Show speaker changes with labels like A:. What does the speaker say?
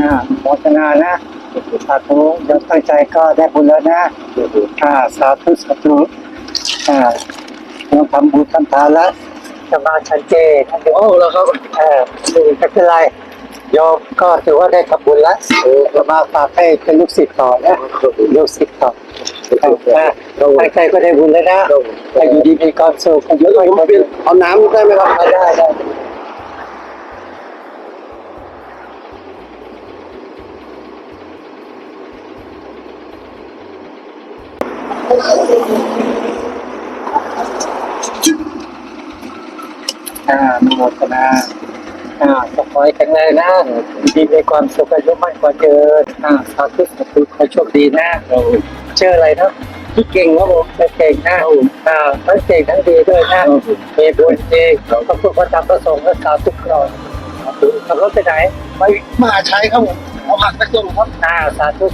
A: อ่าโมทนานะสาธุเดี๋ยวตั้งใจก็ได้บุญแล้วนะอ่าสาธุสาธุอ่าเราทำบุญทำทานแล้วจะมาชันเจนะเดี๋ยว
B: โอ้แล้วครับ
A: เออไม่เป็นไรโยมก็ถือว่าได้ทำบุญแล้วเออจะมาฝากให้เป็นลูกศิษย์ต่อนะลูกศิษย์ต่อเอออ่าตั้งใจก็ได้บุญแล้วนะแต่อยู่ดีมีความสุขเยอะเลยคนเดียว
B: เอาน้ำได้ไหมครับ
A: ได้ได้ อ่าอนุโมทนาอ่าขอให้แข็งแรงนะดีมีความสุขอายุมั่นกว่าเดินอ่าสาธุสาธุขอโชคดีนะเชื่ออะไรนะที่เก่งครับผมเก่งนะอ่าทั้งเก่งทั้งดีด้วยนะมีบุญจริงพระพุทธพระธรรมพระสงฆ์รักษาทุกครองขับรถไปไหน
B: ไปมหาชัยครับผมเอาผักไปส่งครับ
A: อ่าสาธุ